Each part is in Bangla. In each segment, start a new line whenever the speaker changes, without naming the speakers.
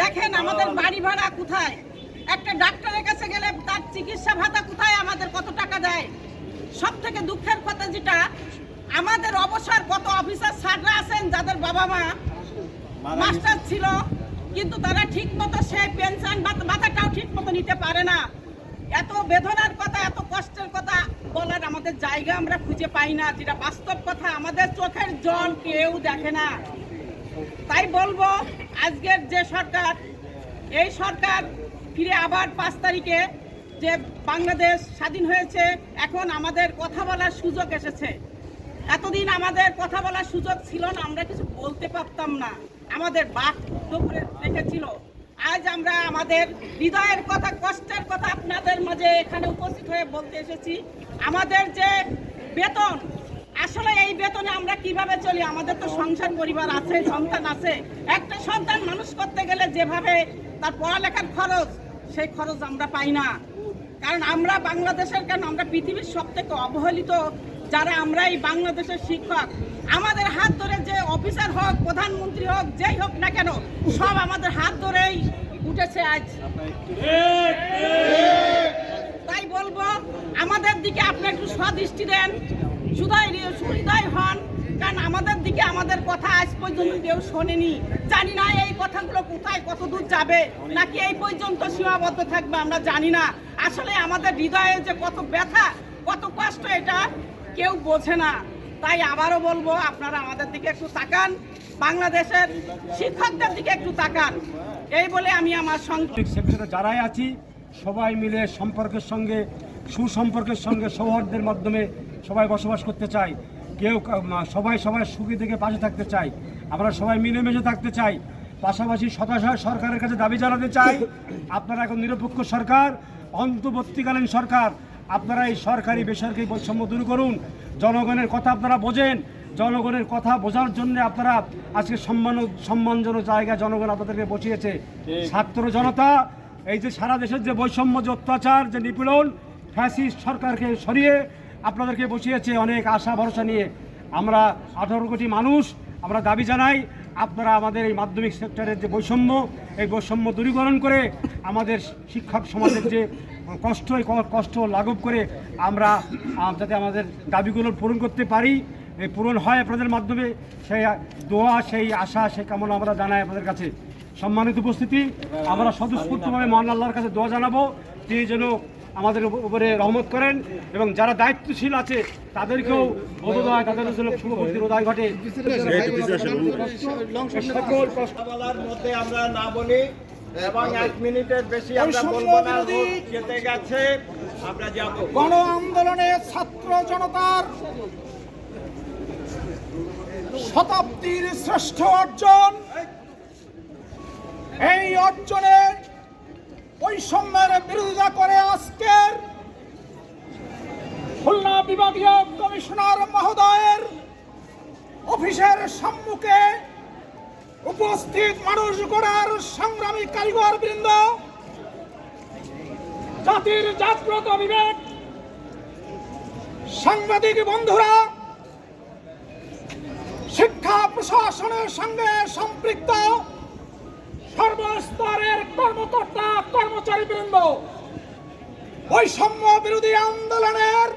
দেখেন আমাদের বাড়ি ভাড়া কোথায়? একটা ডাক্তারের কাছে গেলে তার চিকিৎসা ভাতা কোথায় আমাদের কত টাকা দেয়? সব থেকে দুঃখের কথা যেটা, আমাদের অবসর কত অফিসার স্যাররা আছেন, যাদের বাবা মা মাস্টার ছিল, কিন্তু তারা ঠিক মতো সে পেনশন ভাতাটাও ঠিক মতো নিতে পারে না। এত বেদনার কথা, এত কষ্টের কথা বলার আমাদের জায়গা আমরা খুঁজে পাই না, যেটা বাস্তব কথা, আমাদের চোখের জল কেউ দেখে না। তাই বলব, আজকের যে সরকার, এই সরকার ফিরে আবার পাঁচ তারিখে যে বাংলাদেশ স্বাধীন হয়েছে, এখন আমাদের কথা বলার সুযোগ এসেছে। এতদিন আমাদের কথা বলার সুযোগ ছিল না, আমরা কিছু বলতে পারতাম না। আমাদের বাক করে রেখেছিল। আজ আমরা আমাদের হৃদয়ের কথা, কষ্টের কথা আপনাদের মাঝে এখানে উপস্থিত হয়ে বলতে এসেছি। আমাদের যে বেতন আসলে এই বেতনে আমরা কীভাবে চলি? আমাদের তো সংসার পরিবার আছে, সন্তান আছে। একটা সন্তান মানুষ করতে গেলে যেভাবে তার পড়ালেখার খরচ, সেই খরচ আমরা পাই না। কারণ আমরা বাংলাদেশের কেন? আমরা পৃথিবীর সব থেকে অবহেলিত যারা আমরা এই বাংলাদেশের শিক্ষক। আমাদের হাত ধরে যে অফিসার হোক, প্রধানমন্ত্রী হোক, যেই হোক না কেন, সব আমাদের হাত ধরেই উঠেছে আজ। তাই বলব, আমাদের দিকে আপনি একটু সদৃষ্টি দেন। সুদয় সুহৃদয় হন। কারণ আমাদের দিকে আমাদের কথা আজ পর্যন্ত কেউ শোনেনি। জানি না এই কথাগুলো কোথায়, কত দূর যাবে, নাকি এই পর্যন্ত সীমাবদ্ধ থাকবে আমরা জানি না। আসলে আমাদের হৃদয়ে যে কত ব্যথা, কত কষ্ট, এটা কেউ বোঝে না। তাই আবারও বলব, আপনারা আমাদের দিকে একটু তাকান, বাংলাদেশের শিক্ষকদের দিকে একটু তাকান। এই বলে আমি আমার সঙ্গে
যারাই আছি, সবাই মিলে সম্পর্কের সঙ্গে, সুসম্পর্কের সঙ্গে সৌহার্দ্যের মাধ্যমে সবাই বসবাস করতে চাই। কেউ সবাই সবাই সুখী থেকে পাশে থাকতে চাই। আমরা সবাই মিলেমিশে থাকতে চাই। পাশাপাশি সদাশয় সরকারের কাছে দাবি জানাতে চাই আপনারা এখন নিরপেক্ষ সরকার অন্তর্বর্তীকালীন সরকার আপনারা এই সরকারি বেসরকারি বৈষম্য দূর করুন। জনগণের কথা আপনারা বোঝেন। জনগণের কথা বোঝার জন্য আপনারা আজকে সম্মান সম্মানজনক জায়গায় জনগণ আপনাদেরকে বসিয়েছে। ছাত্র জনতা এই যে সারা দেশের যে বৈষম্য যে অত্যাচার যে নিপীড়ন ফ্যাসিস্ট সরকারকে সরিয়ে আপনাদেরকে বসিয়েছে অনেক আশা, ভরসা নিয়ে। আমরা আঠারো কোটি মানুষ, আমরা দাবি জানাই, আপনারা আমাদের এই মাধ্যমিক সেক্টরের যে বৈষম্য, এই বৈষম্য দূরীকরণ করে আমাদের শিক্ষক সমাজের যে কষ্ট, এই কষ্ট লাঘব করে আমরা যাতে আমাদের দাবিগুলো পূরণ করতে পারি, এই পূরণ হয় আপনাদের মাধ্যমে, সেই দোয়া, সেই আশা, সেই কামনা আমরা জানাই আপনাদের কাছে। সম্মানিত উপস্থিতি, আমরা স্বতঃস্ফূর্তভাবে মহান আল্লাহর কাছে দোয়া জানাব তিনি যেন আমাদের উপরে রহমত করেন এবং যারা দায়িত্বশীল আছে তাদেরকেও বোধোদয় তাদের শুভবুদ্ধির উদয় ঘটে। সকল কষ্ট
মধ্যে আমরা না বলি এবং এক মিনিটের বেশি আমরা বলব না যেতে গেছে আমরা যাব।
গণ আন্দোলনে ছাত্র জনতার শতাব্দীর শ্রেষ্ঠ অর্জন। এই অর্জনের বৈষম্যের বিরোধিতা করে আজকের খুলনা বিভাগীয় কমিশনার মহোদয়ের অফিসের সম্মুখে উপস্থিত মানুষ গড়ার সংগ্রামী কারিগর বৃন্দ, জাতির জাগ্রত বিবেক, সাংবাদিক বন্ধুরা, শিক্ষা প্রশাসনের সঙ্গে সম্পৃক্ত সর্বস্তরের কর্মকর্তা কর্মচারী বৃন্দ বৈষম্য বিরোধী আন্দোলনের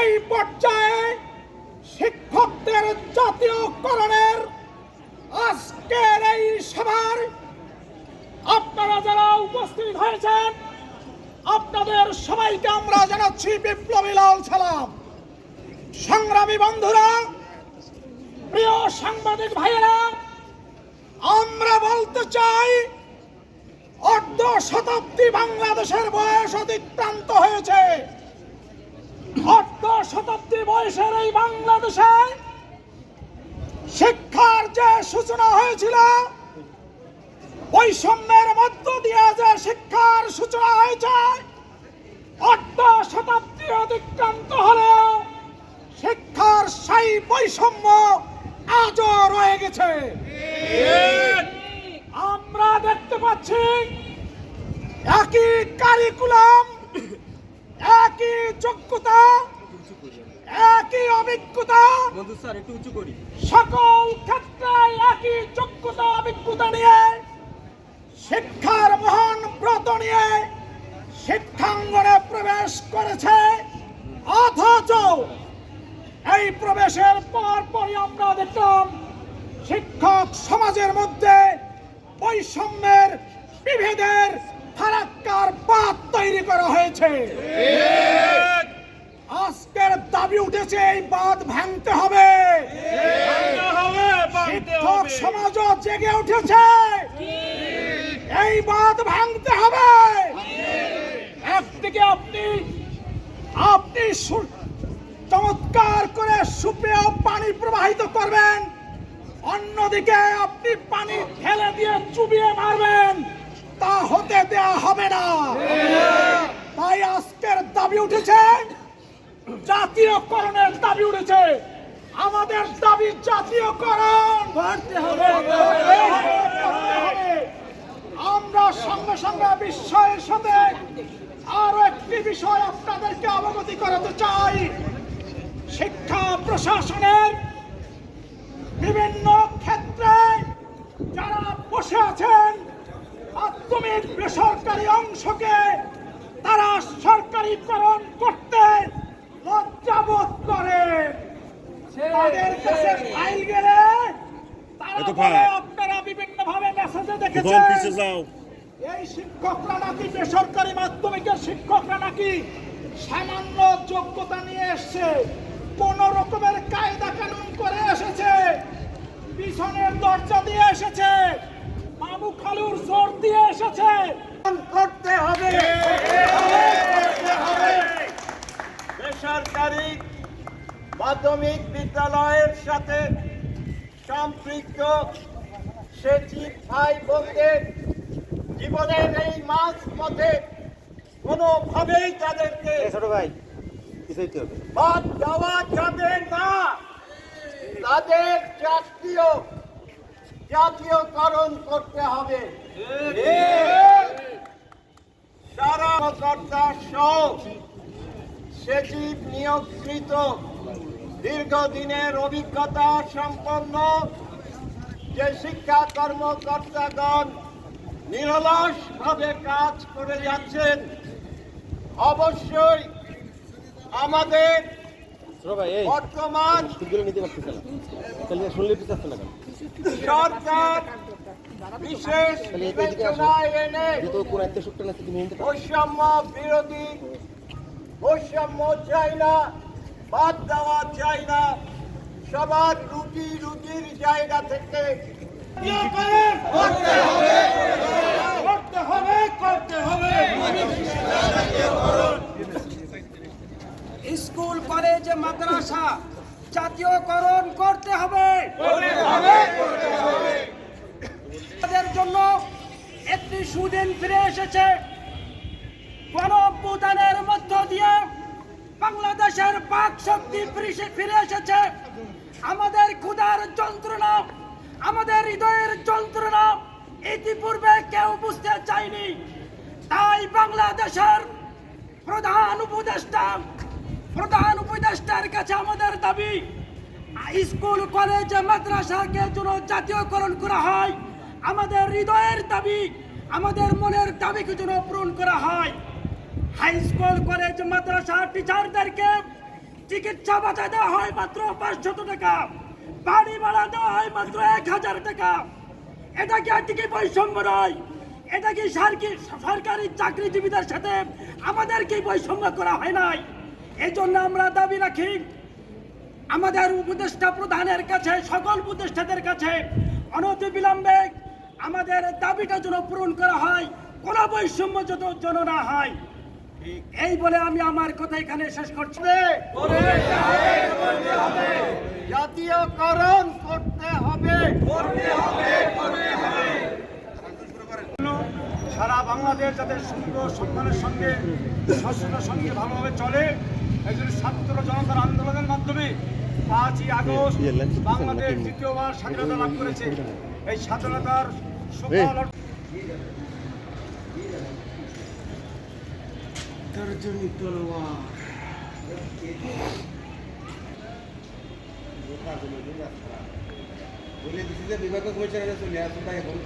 এই পর্যায়ে শিক্ষকদের জাতীয়করণের আজকের এই সভার আপনারা যারা উপস্থিত হয়েছেন, আপনাদের সবাইকে আমরা জানাচ্ছি বিপ্লবী লাল সালাম। সংগ্রামী বন্ধুরা, প্রিয় সাংবাদিক ভাইয়েরা চাই, অর্ধ শতাব্দী বাংলাদেশের বয়স অতিক্রান্ত হয়েছে। অর্ধ শতাব্দী বয়সের এই বাংলাদেশে শিক্ষার যে সূচনা হয়েছিল, বৈষম্যের মধ্য দিয়ে যে শিক্ষার সূচনা হয়েছে, অর্ধ শতাব্দী অতিক্রান্ত হলেও শিক্ষার সেই বৈষম্য আজও রয়ে গেছে। আমরা দেখতে পাচ্ছি একই কারিকুলাম একই যোগ্যতা একই অভিজ্ঞতা। বন্ধু স্যার একটু উঁচু করি। সকল ক্ষেত্রে একই যোগ্যতা অভিজ্ঞতা নিয়ে শিক্ষার মহান ব্রত নিয়ে শিক্ষাঙ্গনে প্রবেশ করেছে। অথচ এই প্রবেশের পর পরই আমরা দেখলাম শিক্ষক সমাজের মধ্যে বৈষম্যের, বিভেদের ফারাক্কার বাদ তৈরি করা হয়েছে। আজকের দাবি উঠেছে, এই বাদ ভাঙতে হবে। শিক্ষক সমাজও জেগে উঠেছে। এই বাদ ভাঙতে হবে। একদিকে আপনি আপনি চমৎকার করে সুপেয় পানি প্রবাহিত করবেন। অন্যদিকে আপনি পানি ঢেলে দিয়ে চুবিয়ে মারবেন, তা হতে দেয়া হবে না। তাই আজকের দাবি উঠেছে, জাতীয়করণের দাবি উঠেছে। আমাদের দাবি জাতীয়করণ। আমরা সঙ্গে সঙ্গে বিস্ময়ের সাথে আরও একটি বিষয় আপনাদেরকে অবগতি করাতে চাই। শিক্ষা প্রশাসনের বিভিন্ন ক্ষেত্রে যারা বসে আছেন মাধ্যমিক বেসরকারি অংশকে তারা সরকারিকরণ করতে লজ্জাবোধ করে। তাদের কাছে ফাইল গেলে তারা বলে আপনারা বিভিন্ন ভাবে মেসেজে দেখেছেন। এই শিক্ষকরা নাকি বেসরকারি মাধ্যমিকের শিক্ষকরা নাকি সামান্য যোগ্যতা নিয়ে এসছে কোন রকমের কায়দা কানুন করে এসেছে পিছনের দরজা দিয়ে এসেছে। মামু খালুর জোর দিয়ে এসেছে।
করতে হবে। বেসরকারি মাধ্যমিক বিদ্যালয়ের সাথে সম্পৃক্ত সচিব ভাই বোনদের জীবনের এই মাঝ পথে কোনোভাবেই তাদেরকে
ছোট ভাই
বাদ দেওয়া যাবে না। তাদের জাতীয়, জাতীয়করণ করতে হবে। সারা কর্তা সহ সচিব নিয়োগকৃত, দীর্ঘদিনের অভিজ্ঞতা সম্পন্ন যে শিক্ষা কর্মকর্তাগণ নিরলস ভাবে কাজ করে যাচ্ছেন, অবশ্যই আমাদের বর্তমান সরকার বিশেষ বৈষম্য বিরোধী বৈষম্য চাই না বাদ দেওয়া চাই না সবার রুটি রুটির জায়গা থেকে। করতে হবে করতে হবে
স্কুল কলেজ মাদ্রাসা জাতীয়করণ করতে হবে। তাদের জন্য একটি সুদিন ফিরে এসেছে। গণ মধ্য দিয়ে বাংলাদেশের পাক শক্তি ফিরে- ফিরে এসেছে। আমাদের ক্ষুধার যন্ত্রণা আমাদের হৃদয়ের যন্ত্রণা ইতিপূর্বে কেউ বুঝতে চায়নি। তাই বাংলাদেশের প্রধান উপদেষ্টা প্রধান উপদেষ্টার কাছে আমাদের দাবি, স্কুল, কলেজ, মাদ্রাসাকে যেন জাতীয়করণ করা হয়। আমাদের হৃদয়ের দাবি, আমাদের মনের দাবিকে যেন পূরণ করা হয়। হাই স্কুল, কলেজ, মাদ্রাসা টিচারদেরকে চিকিৎসা ভাতা দেওয়া হয় মাত্র পাঁচশত টাকা, বাড়ি ভাড়া দেওয়া হয় মাত্র এক হাজার টাকা। এটা কি আর কি বৈষম্য নয়? এটা কি সরকারি চাকরিজীবীদের সাথে আমাদের কি বৈষম্য করা হয় নাই? এই জন্য আমরা দাবি রাখি, আমাদের উপদেষ্টা প্রধানের কাছে, সকল উপদেষ্টাদের কাছে অনতি বিলম্বে আমাদের দাবিটা যেন পূরণ করা হয়, কোনো বৈষম্য যত যেন না হয়। এই বলে আমি আমার কথা এখানে শেষ করছি।
জাতীয়করণ করতে হবে।
সারা বাংলাদেশ যাতে সুন্দর সম্মানের সঙ্গে সচেতনার সঙ্গে ভালোভাবে চলে ছাত্র জনতার আন্দোলনের মাধ্যমে পাঁচই আগস্ট বাংলাদেশ দ্বিতীয়বার স্বাধীনতা লাভ করেছে। এই স্বাধীনতার সুফল তর্জনী তলোয়ার
বলে দিছি যে বিভাগ কমিশনারে চলে আসুন তাই এখন